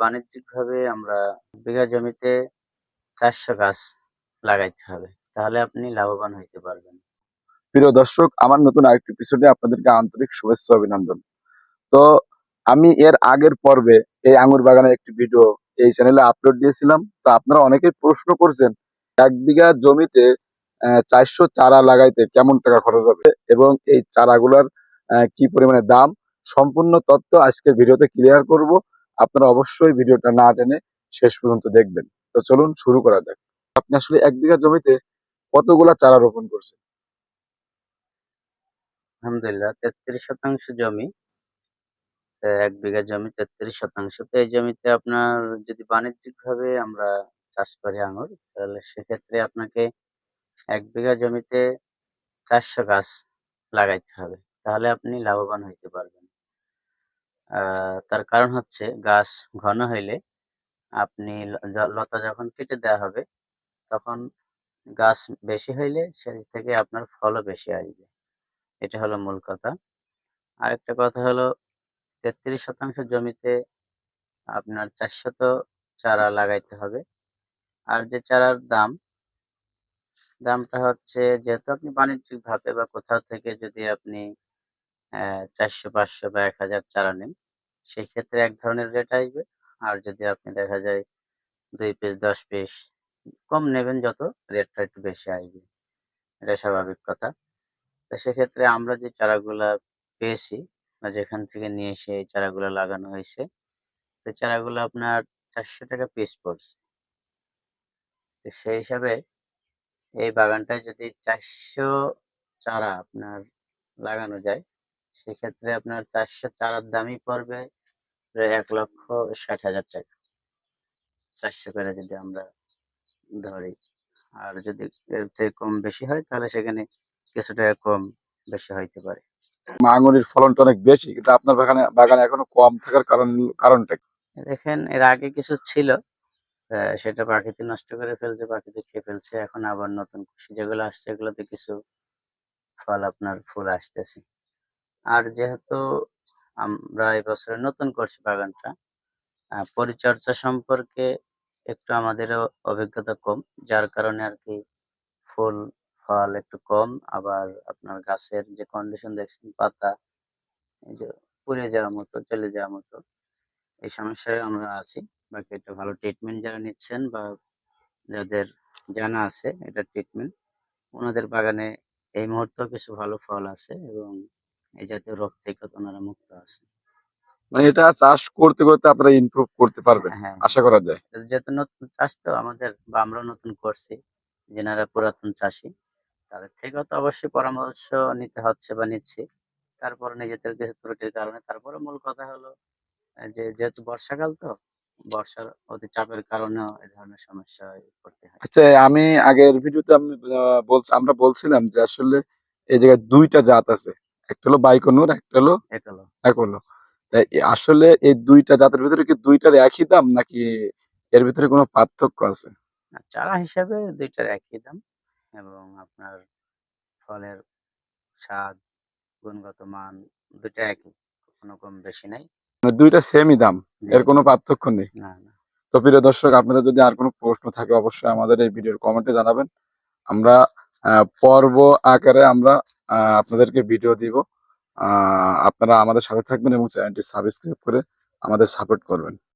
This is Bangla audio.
বাণিজ্যিকভাবে আমরা বিঘা জমিতে চারশো গাছ লাগাইতে হবে। তাহলে আপনি লাভবান হইতে পারবেন। প্রিয় দর্শক, আমার নতুন আরেকটি এপিসোডে আপনাদেরকে আন্তরিক শুভেচ্ছা অভিনন্দন। তো আমি এর আগের পর্বে এই আঙ্গুর বাগানের একটি ভিডিও এই চ্যানেলে আপলোড দিয়েছিলাম। তো আপনারা অনেকেই প্রশ্ন করছেন, এক বিঘা জমিতে চারশো চারা লাগাইতে কেমন টাকা খরচ হবে? এবং এই চারাগুলার কি পরিমাণে দাম? সম্পূর্ণ তথ্য আজকের ভিডিওতে ক্লিয়ার করব। আপনারা অবশ্যই ভিডিওটা না টেনে শেষ পর্যন্ত দেখবেন। তো চলুন শুরু করা যাক। আপনি আসলে এক বিঘা জমিতে কতগুলা চারা রোপণ করছেন? আলহামদুলিল্লাহ, তেত্রিশ শতাংশ জমি। এক বিঘা জমি তেত্রিশ শতাংশ। তো এই জমিতে আপনার যদি বাণিজ্যিকভাবে আমরা চাষ করি আঙুর, তাহলে সেক্ষেত্রে আপনাকে এক বিঘা জমিতে চারশো গাছ লাগাইতে হবে। তাহলে আপনি লাভবান হইতে পারবেন। তার কারণ হচ্ছে গাছ ঘন হইলে আপনি লতা যখন কেটে দেওয়া হবে, তখন গাছ বেশি হইলে সেই থেকে আপনার ফলও বেশি আসবে। এটা হলো মূল কথা। আরেকটা কথা হলো, তেত্রিশ শতাংশ জমিতে আপনার চারশত চারা লাগাইতে হবে। আর যে চারার দাম, দামটা হচ্ছে যেহেতু আপনি বাণিজ্যিকভাবে বা কোথাও থেকে যদি আপনি চারশো, পাঁচশো বা এক হাজার চারা নেন সেই ক্ষেত্রে এক ধরনের রেট আসবে। আর যদি আপনি দেখা যায় দুই পিস দশ পিস কম নেবেন যত রেটটা একটু বেশি আসবে। এটা স্বাভাবিক কথা। তো সেক্ষেত্রে আমরা যে চারাগুলা পেয়েছি বা যেখান থেকে নিয়ে এসে এই চারাগুলো লাগানো হয়েছে তো চারাগুলো আপনার চারশো টাকা পিস পড়ছে। তো সেই হিসাবে এই বাগানটায় যদি চারশো চারা আপনার লাগানো যায় সেক্ষেত্রে আপনার চারশো চারার দামই পড়বে প্রায় এক লক্ষ ষাট হাজার টাকা। চারশো করে যদি আমরা ধরি। আর যদি এর থেকে কম বেশি হয় তাহলে সেখানে কিছু টাকা কম বেশি হইতে পারে। আঙুরের ফলনটা অনেক বেশি কিন্তু আপনার বাগানে বাগানে এখনও কম থাকার কারণ কারণটা কি? দেখেন এর আগে কিছু ছিল সেটা প্রাকৃতিক নষ্ট করে ফেলছে প্রাকৃতিক খেয়ে ফেলছে এখন আবার নতুন কৃষি যেগুলো আসছে এগুলোতে কিছু ফল আপনার ফুল আসতেছে। আর যেহেতু আমরা এবছরে নতুন করছি বাগানটা পরিচর্যা সম্পর্কে একটু আমাদেরও অভিজ্ঞতা কম, যার কারণে আর কি ফুল, ফল একটু কম, আবার আপনার গাছের যে কন্ডিশন দেখছেন, পাতা যে পুড়ে যাওয়ার মতো চলে যাওয়ার মতো, এই সমস্যায় আমরা আছি। বাকি এটা ভালো ট্রিটমেন্ট যারা নিচ্ছেন বা যাদের জানা আছে, এটা ট্রিটমেন্ট ওনাদের বাগানে এই মুহূর্তেও কিছু ভালো ফল আছে এবং এই জাতীয় রোগ থেকে ওনারা মুক্ত আছে মানে এটা চাষ করতে করতে আপনারা ইমপ্রুভ করতে পারবেন হ্যাঁ। আশা করা যায়। যেহেতু নতুন চাষ তো আমাদের বা আমরাও নতুন করছি যেনারা পুরাতন চাষি তাদের থেকেও তো অবশ্যই পরামর্শ নিতে হচ্ছে বা নিচ্ছি। তারপর নিজেদের কিছু ত্রুটির কারণে তারপরে মূল কথা হলো যে যেহেতু বর্ষাকাল তো বর্ষার অতি চাপের কারণেও এই ধরনের সমস্যায় পড়তে হয়। আচ্ছা আমি আগের ভিডিওতে আমি বলছি আমরা বলছিলাম যে আসলে এই জায়গায় দুইটা জাত আছে। একটা হলো বাইকনুর একটা হলো একলো তাই আসলে এই দুইটা জাতের ভিতরে কি দুইটার একই দাম নাকি এর ভিতরে কোনো পার্থক্য আছে? চারা হিসাবে দুইটার একই দাম এবং আপনার ফলের স্বাদ গুণগত মান দুইটা একই কোনো কম বেশি নাই। মানে দুইটা সেমই দাম এর কোনো পার্থক্য নেই? না না। তো প্রিয় দর্শক আপনাদের যদি আর কোনো প্রশ্ন থাকে অবশ্যই আমাদের এই ভিডিওর কমেন্টে জানাবেন। আমরা পর্ব আকারে আমরা আপনাদেরকে ভিডিও দিব। আপনারা আমাদের সাথে থাকবেন এবং চ্যানেলটি সাবস্ক্রাইব করে আমাদের সাপোর্ট করবেন।